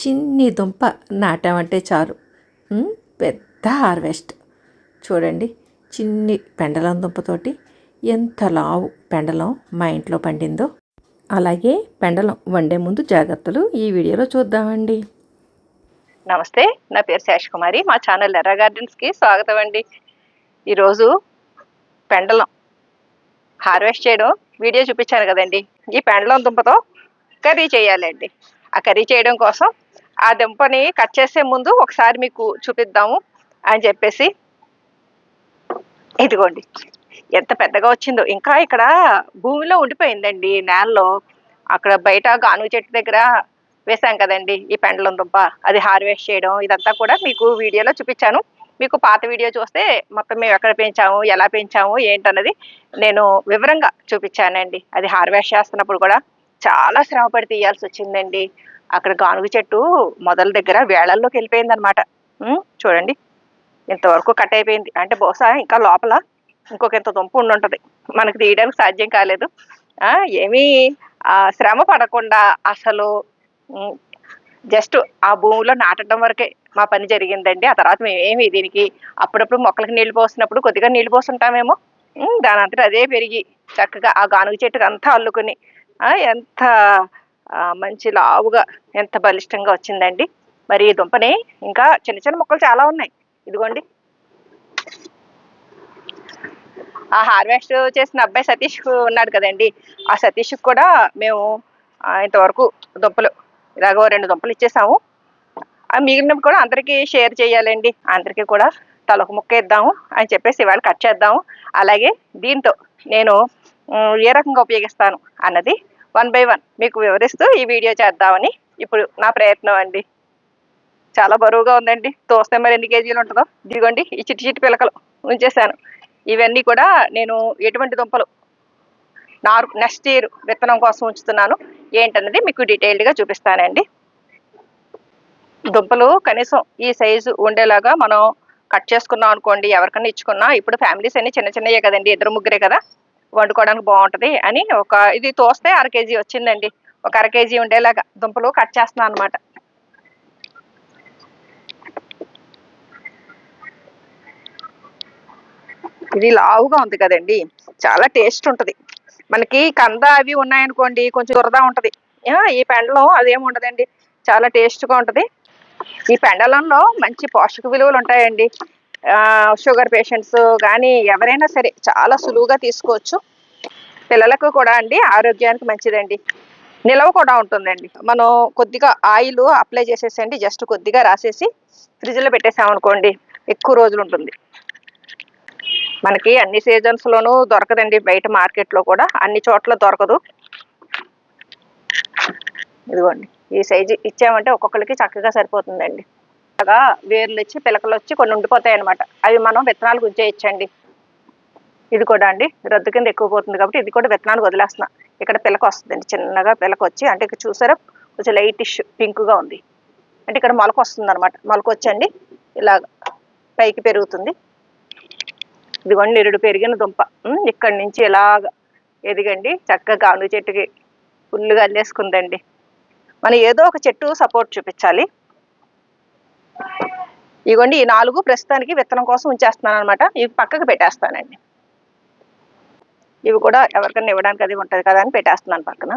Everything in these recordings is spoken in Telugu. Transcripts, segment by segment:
చిన్ని దుంప నాటామంటే చాలు. పెద్ద హార్వెస్ట్. చూడండి చిన్ని పెండలం దుంపతోటి ఎంత లావు పెండలం మా ఇంట్లో పండిందో. అలాగే పెండలం వండే ముందు జాగ్రత్తలు ఈ వీడియోలో చూద్దామండి. నమస్తే నా పేరు శేషకుమారి మా ఛానల్ ఎర్ర గార్డెన్స్కి స్వాగతం అండి. ఈరోజు పెండలం హార్వెస్ట్ చేయడం వీడియో చూపించాను కదండి. ఈ పెండలం దుంపతో కర్రీ చేయాలండి. ఆ కర్రీ చేయడం కోసం ఆ దుంపని కట్ చేసే ముందు ఒకసారి మీకు చూపిద్దాము అని చెప్పేసి. ఇదిగోండి. ఎంత పెద్దగా వచ్చిందో. ఇంకా ఇక్కడ భూమిలో ఉండిపోయిందండి నేలలో. అక్కడ బయట గానుగ చెట్టు దగ్గర వేసాం కదండి ఈ పెండలం దుంప. అది హార్వెస్ట్ చేయడం ఇదంతా కూడా మీకు వీడియోలో చూపించాను. మీకు పాత వీడియో చూస్తే మొత్తం మేము ఎక్కడ పెంచాము ఎలా పెంచాము ఏంటన్నది నేను వివరంగా చూపించానండి. అది హార్వెస్ట్ చేస్తున్నప్పుడు కూడా చాలా శ్రమ పడి తీయాల్సి వచ్చిందండి. అక్కడ గానుగ చెట్టు మొదల దగ్గర వేళల్లోకి వెళ్ళిపోయింది అనమాట చూడండి. ఇంతవరకు కట్ అయిపోయింది. అంటే బహుశా ఇంకా లోపల ఇంకొక ఇంత దుంప ఉండి ఉంటుంది. మనకు తీయడానికి సాధ్యం కాలేదు. ఆ, ఏమీ ఆ, శ్రమ పడకుండా అసలు జస్ట్ ఆ భూమిలో నాటడం వరకే మా పని జరిగిందండి. ఆ తర్వాత మేమేమి దీనికి అప్పుడప్పుడు మొక్కలకి నీళ్ళు పోసినప్పుడు కొద్దిగా నీళ్ళు పోస్తుంటామేమో దాని అంతటా అదే పెరిగి చక్కగా ఆ గానుగ చెట్టుకు అంతా అల్లుకుని ఎంత మంచి లావుగా ఎంత బలిష్టంగా వచ్చిందండి. మరి ఈ దుంపని ఇంకా చిన్న చిన్న మొక్కలు చాలా ఉన్నాయి. ఇదిగోండి. ఆ హార్వెస్ట్ చేసిన అబ్బాయి సతీష్ ఉన్నాడు కదండి. ఆ సతీష్ కూడా మేము ఇంతవరకు దుంపలు ఇలాగో రెండు దుంపలు ఇచ్చేసాము. ఆ మిగిలినవి కూడా అందరికీ షేర్ చేయాలండి. అందరికీ కూడా తలొక ముక్క ఇద్దాము అని చెప్పేసి ఇవాళ కట్ చేద్దాము. అలాగే దీంతో నేను ఏ రకంగా ఉపయోగిస్తాను అన్నది వన్ బై వన్ మీకు వివరిస్తూ ఈ వీడియో చేద్దామని ఇప్పుడు నా ప్రయత్నం అండి. చాలా బరువుగా ఉందండి. తోస్తే మరి ఎన్ని కేజీలు ఉంటుందో? ఇదిగోండి ఈ చిట్టి చిట్టి పిలకలు ఉంచేసాను ఇవన్నీ కూడా నేను ఎటువంటి దుంపలు నారు నెక్స్ట్ ఇయర్ విత్తనం కోసం ఉంచుతున్నాను. ఏంటన్నది మీకు డీటెయిల్డ్గా చూపిస్తానండి. దుంపలు కనీసం ఈ సైజు ఉండేలాగా మనం కట్ చేసుకున్నాం అనుకోండి ఎవరికైనా ఇచ్చుకున్నా ఇప్పుడు ఫ్యామిలీస్ అన్ని చిన్న చిన్నయే కదండి ఇద్దరు ముగ్గురే కదా. వండుకోవడానికి బాగుంటది అని ఒక ఇది తోస్తే అర కేజీ వచ్చిందండి. ఒక అర కేజీ ఉండేలాగా దుంపలు కట్ చేస్తున్నాను అనమాట ఇది లావుగా ఉంది కదండి. చాలా టేస్ట్ ఉంటది. మనకి కంద అవి ఉన్నాయనుకోండి కొంచెం దురదా ఉంటది. ఈ పెండలం అదేం ఉండదండి. చాలా టేస్ట్గా ఉంటది. ఈ పెండలంలో మంచి పోషక విలువలు ఉంటాయండి. షుగర్ పేషెంట్స్ కానీ ఎవరైనా సరే చాలా సులువుగా తీసుకోవచ్చు. పిల్లలకు కూడా అండి ఆరోగ్యానికి మంచిదండి. నిలవ కూడా ఉంటుందండి. మనం కొద్దిగా ఆయిల్ అప్లై చేసేసండి జస్ట్ కొద్దిగా రాసేసి ఫ్రిడ్జ్లో పెట్టేసామనుకోండి ఎక్కువ రోజులు ఉంటుంది. మనకి అన్ని సీజన్స్లోనూ దొరకదండి బయట మార్కెట్లో కూడా అన్ని చోట్ల దొరకదు. ఇదిగోండి ఈ సైజు ఇచ్చామంటే ఒక్కొక్కరికి చక్కగా సరిపోతుందండి. అలాగా వేర్లు వచ్చి పిలకలు వచ్చి కొన్ని ఉండిపోతాయి అనమాట అవి మనం విత్తనాలు గుజ్జేయచ్చండి ఇది కూడా అండి. రద్దు కింద ఎక్కువ పోతుంది కాబట్టి ఇది కూడా విత్తనాలు వదిలేస్తున్నా. ఇక్కడ పిలక వస్తుందండి. చిన్నగా పిలక వచ్చి అంటే ఇక్కడ చూసారా? కొంచెం లైటిష్ పింక్గా ఉంది. అంటే ఇక్కడ మొలక వస్తుంది అనమాట మొలక వచ్చండి ఇలా పైకి పెరుగుతుంది. ఇదిగోండి నిరుడు పెరిగిన దుంప. ఇక్కడి నుంచి ఇలాగ ఎదిగండి. చక్కగా గాను చెట్టుకి ఫుల్గా అల్లేసుకుందండి. మనం ఏదో ఒక చెట్టు సపోర్ట్ చూపించాలి. ఇదిగోండి ఈ నాలుగు ప్రస్తుతానికి విత్తనం కోసం ఉంచేస్తున్నాను అనమాట ఇవి పక్కకు పెట్టేస్తానండి. ఇవి కూడా ఎవరికైనా ఇవ్వడానికి అది ఉంటుంది కదా అని పెట్టేస్తున్నాను పక్కన.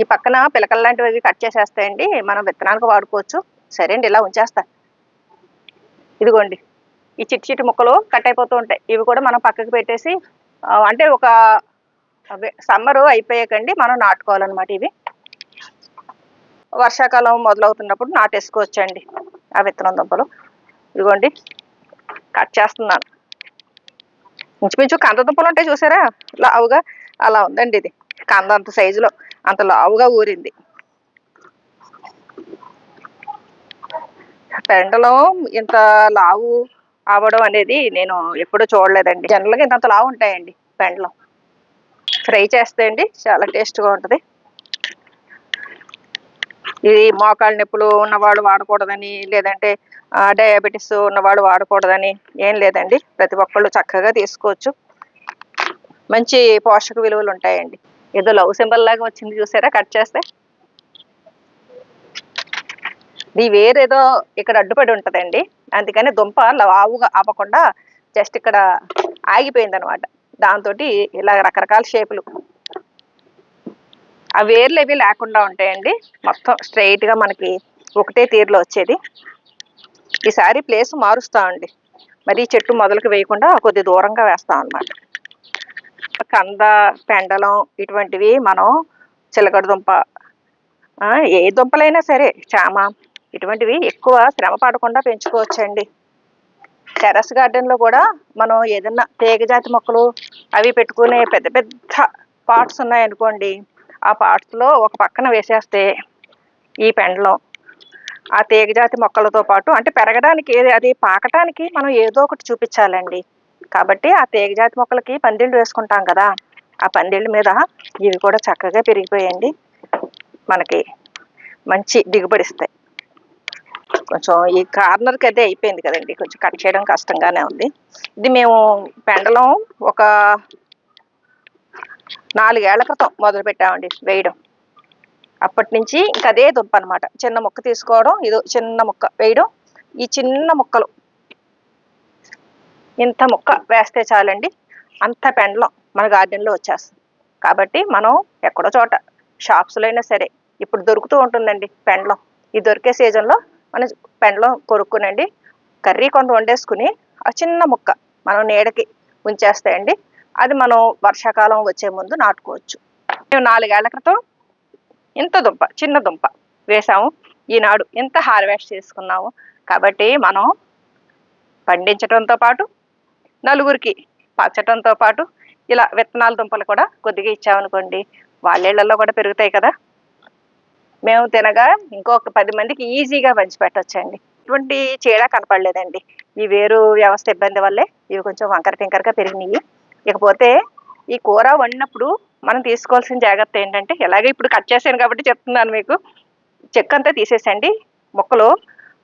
ఈ పక్కన పిలకలు లాంటివి అవి కట్ చేసేస్తాయండి. మనం విత్తనాలకు వాడుకోవచ్చు. సరే అండి ఇలా ఉంచేస్తా. ఇదిగోండి ఈ చిట్టి చిట్టి ముక్కలు కట్ అయిపోతూ ఉంటాయి. ఇవి కూడా మనం పక్కకి పెట్టేసి అంటే ఒక సమ్మరు అయిపోయాకండి మనం నాటుకోవాలన్నమాట ఇవి. వర్షాకాలం మొదలవుతున్నప్పుడు నాటేసుకోవచ్చండి ఆ విత్తనం దుంపలు. ఇదిగోండి కట్ చేస్తున్నాను. ఇంచుమించు కంద దుంపలు ఉంటాయి చూసారా? లావుగా అలా ఉందండి ఇది. కంద అంత సైజులో అంత లావుగా ఊరింది. పెండలం ఇంత లావు అవడం అనేది నేను ఎప్పుడూ చూడలేదండి. జనరల్గా ఇంత లావు ఉంటాయండి పెండలం. ఫ్రై చేస్తే అండి చాలా టేస్ట్గా ఉంటుంది. ఇది మోకాళ్ళ నొప్పులు ఉన్నవాళ్ళు వాడకూడదని లేదంటే డయాబెటీస్ ఉన్నవాళ్ళు వాడకూడదని ఏం లేదండి. ప్రతి ఒక్కళ్ళు చక్కగా తీసుకోవచ్చు. మంచి పోషక విలువలు ఉంటాయండి. ఏదో లవ్ సింబల్ లాగా వచ్చింది చూసారా? కట్ చేస్తే? ఇది వేరేదో ఇక్కడ అడ్డుపడి ఉంటుందండి. అందుకని దుంప ఆవుగా ఆపకుండా జస్ట్ ఇక్కడ ఆగిపోయింది అనమాట దాంతో ఇలా రకరకాల షేపులు. ఆ వేర్లు అవి లేకుండా ఉంటాయండి. మొత్తం స్ట్రైట్గా మనకి ఒకటే తీరులో వచ్చేది. ఈసారి ప్లేస్ మారుస్తామండి మరి చెట్టు మొదలుకి వేయకుండా కొద్ది దూరంగా వేస్తాం అన్నమాట. కంద పెండలం ఇటువంటివి మనం చిలకడ దుంప ఏ దుంపలైనా సరే చామ ఇటువంటివి ఎక్కువ శ్రమ పడకుండా పెంచుకోవచ్చండి. టెర్రస్ గార్డెన్లో కూడా మనం ఏదన్నా తీగ జాతి మొక్కలు అవి పెట్టుకునే పెద్ద పెద్ద పాట్స్ ఉన్నాయనుకోండి ఆ పార్ట్స్లో ఒక పక్కన వేసేస్తే ఈ పెండలం ఆ తీగజాతి మొక్కలతో పాటు అంటే పెరగడానికి ఏది అది పాకటానికి మనం ఏదో ఒకటి చూపించాలండి. కాబట్టి ఆ తీగజాతి మొక్కలకి పందిళ్ళు వేసుకుంటాం కదా ఆ పందిళ్ళ మీద ఇవి కూడా చక్కగా పెరిగిపోయండి. మనకి మంచి దిగుబడి ఇస్తాయి కొంచెం ఈ కార్నర్కి అదే అయిపోయింది కదండి కొంచెం కట్ చేయడం కష్టంగానే ఉంది. ఇది మేము పెండలం ఒక నాలుగేళ్ళ క్రితం మొదలు పెట్టామండి వేయడం. అప్పటి నుంచి ఇంకా అదే దుంప అనమాట చిన్న ముక్క తీసుకోవడం ఇది చిన్న ముక్క వేయడం ఈ చిన్న ముక్కలు. ఇంత ముక్క వేస్తే చాలండి అంత పెండలం మన గార్డెన్లో వచ్చేస్తుంది. కాబట్టి మనం ఎక్కడో చోట షాప్స్లో అయినా సరే ఇప్పుడు దొరుకుతూ ఉంటుందండి పెండలం. ఈ దొరికే సీజన్లో మనం పెండలం కొరుక్కునండి. కర్రీ కొంత వండేసుకుని ఆ చిన్న ముక్క మనం నీడకి ఉంచేస్తాయండి అది మనం వర్షాకాలం వచ్చే ముందు నాటుకోవచ్చు. మేము నాలుగేళ్ళ క్రితం ఇంత దుంప చిన్న దుంప వేసాము. ఈనాడు ఇంత హార్వెస్ట్ చేసుకున్నాము. కాబట్టి మనం పండించడంతో పాటు నలుగురికి పచ్చటంతో పాటు ఇలా విత్తనాల దుంపలు కూడా కొద్దిగా ఇచ్చామనుకోండి వాళ్ళేళ్ళలో కూడా పెరుగుతాయి కదా. మేము తినగా ఇంకొక పది మందికి ఈజీగా పంచిపెట్టొచ్చండి ఇటువంటి చీడ కనపడలేదండి. ఈ వేరు వ్యవస్థ ఇబ్బంది వల్లే ఇవి కొంచెం వంకర టింకరగా పెరిగినాయి. ఇకపోతే ఈ కూర వండినప్పుడు మనం తీసుకోవాల్సిన జాగ్రత్త ఏంటంటే ఎలాగే ఇప్పుడు కట్ చేశాను కాబట్టి చెప్తున్నాను మీకు. చెక్క అంతా తీసేసండి. ముక్కలు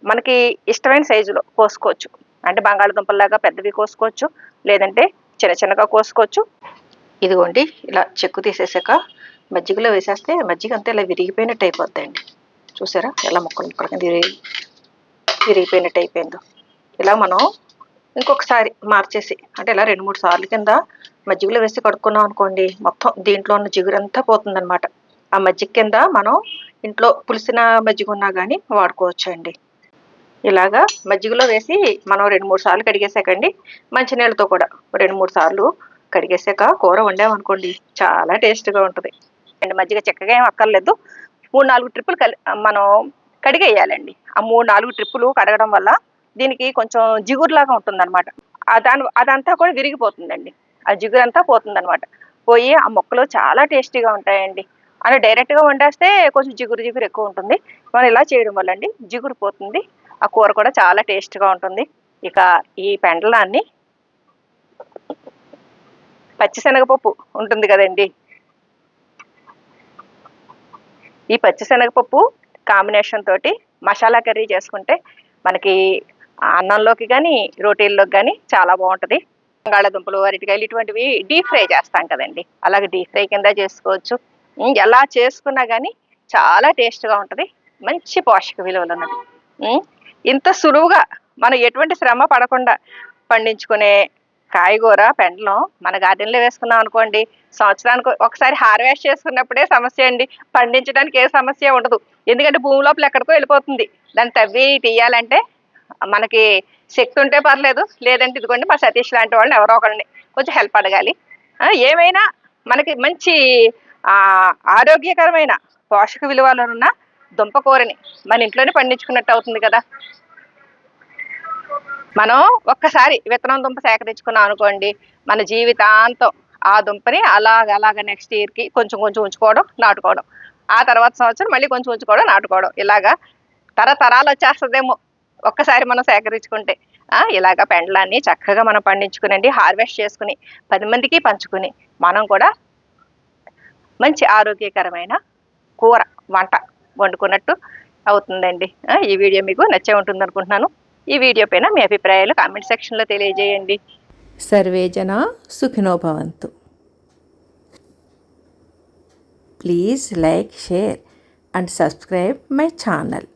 మనకి ఇష్టమైన సైజులో కోసుకోవచ్చు. అంటే బంగాళదుంపల్లాగా పెద్దవి కోసుకోవచ్చు. లేదంటే చిన్న చిన్నగా కోసుకోవచ్చు. ఇదిగోండి ఇలా చెక్కు తీసేసాక మజ్జిగలో వేసేస్తే మజ్జిగ అంతా ఇలా విరిగిపోయినట్టు అయిపోద్దండి. చూసారా? ఎలా ముక్కలు ముక్కలు కింద విరిగి విరిగిపోయినట్టు అయిపోయిందో. ఇలా మనం ఇంకొకసారి మార్చేసి అంటే ఇలా రెండు మూడు సార్లు కింద మజ్జిగలో వేసి కడుక్కున్నాం అనుకోండి మొత్తం దీంట్లో ఉన్న జిగురంతా పోతుందనమాట ఆ మజ్జిగ కింద మనం ఇంట్లో పులిసిన మజ్జిగ ఉన్నా కానీ వాడుకోవచ్చండి. ఇలాగా మజ్జిగలో వేసి మనం రెండు మూడు సార్లు కడిగేసాకండి మంచినీళ్ళతో కూడా. రెండు మూడు సార్లు కడిగేసాక కూర వండామనుకోండి చాలా టేస్ట్గా ఉంటుంది. అండ్ మజ్జిగ చక్కగా ఏం అక్కర్లేదు. మూడు నాలుగు ట్రిప్పులు కలి మనం కడిగేయాలండి. ఆ మూడు నాలుగు ట్రిప్పులు కడగడం వల్ల దీనికి కొంచెం జిగురులాగా ఉంటుంది అనమాట దాని అదంతా కూడా విరిగిపోతుందండి. ఆ జిగురు అంతా పోతుందన్నమాట. పోయి ఆ మొక్కలు చాలా టేస్టీగా ఉంటాయండి. అలా డైరెక్ట్గా వండేస్తే కొంచెం జిగురు జిగురు ఎక్కువ ఉంటుంది. మనం ఇలా చేయడం వల్ల అండి జిగురు పోతుంది. ఆ కూర కూడా చాలా టేస్ట్గా ఉంటుంది. ఇక ఈ పెండలాన్ని పచ్చిశనగపప్పు ఉంటుంది కదండి. ఈ పచ్చిశనగపప్పు కాంబినేషన్ తోటి మసాలా కర్రీ చేసుకుంటే మనకి అన్నంలోకి కానీ రోటీల్లోకి కానీ చాలా బాగుంటుంది. బంగాళాదుంపలు అరటికాయలు ఇటువంటివి డీప్ ఫ్రై చేస్తాం కదండి. అలాగే డీప్ ఫ్రై కింద చేసుకోవచ్చు. ఎలా చేసుకున్నా కానీ చాలా టేస్ట్గా ఉంటుంది. మంచి పోషక విలువలు ఉన్నది ఇంత సులువుగా మనం ఎటువంటి శ్రమ పడకుండా పండించుకునే కాయగూర పెండలం మన గార్డెన్లో వేసుకున్నాం అనుకోండి సంవత్సరానికి ఒకసారి హార్వెస్ట్ చేసుకున్నప్పుడే సమస్య అండి. పండించడానికి ఏ సమస్య ఉండదు. ఎందుకంటే భూమి లోపల ఎక్కడికో వెళ్ళిపోతుంది. దాన్ని తవ్వి తీయాలంటే మనకి శక్తి ఉంటే పర్లేదు లేదంటే ఇదిగోండి మా సతీష్ లాంటి వాళ్ళని ఎవరో ఒకరిని కొంచెం హెల్ప్ అడగాలి. ఏమైనా మనకి మంచి ఆ, ఆరోగ్యకరమైన పోషక విలువలు ఉన్న దుంపకూరని మన ఇంట్లోనే పండించుకున్నట్టు అవుతుంది కదా. మనం ఒక్కసారి విత్తనం దుంప సేకరించుకున్నాం అనుకోండి మన జీవితాంతం ఆ దుంపని అలాగ అలాగ నెక్స్ట్ ఇయర్కి కొంచెం కొంచెం ఉంచుకోవడం నాటుకోవడం. ఆ తర్వాత సంవత్సరం మళ్ళీ కొంచెం ఉంచుకోవడం నాటుకోవడం. ఇలాగా తరతరాలు వచ్చేస్తుందేమో. ఒక్కసారి మనం సేకరించుకుంటే ఆ, ఇలాగ పెండలాన్ని చక్కగా మనం పండించుకునండి హార్వెస్ట్ చేసుకుని పది మందికి పంచుకుని మనం కూడా మంచి ఆరోగ్యకరమైన కూర వంట వండుకున్నట్టు అవుతుందండి. ఈ వీడియో మీకు నచ్చే ఉంటుంది అనుకుంటున్నాను. ఈ వీడియో పైన మీ అభిప్రాయాలు కామెంట్ సెక్షన్లో తెలియజేయండి. సర్వే జన Sukhinobhavantu please like share and subscribe my channel.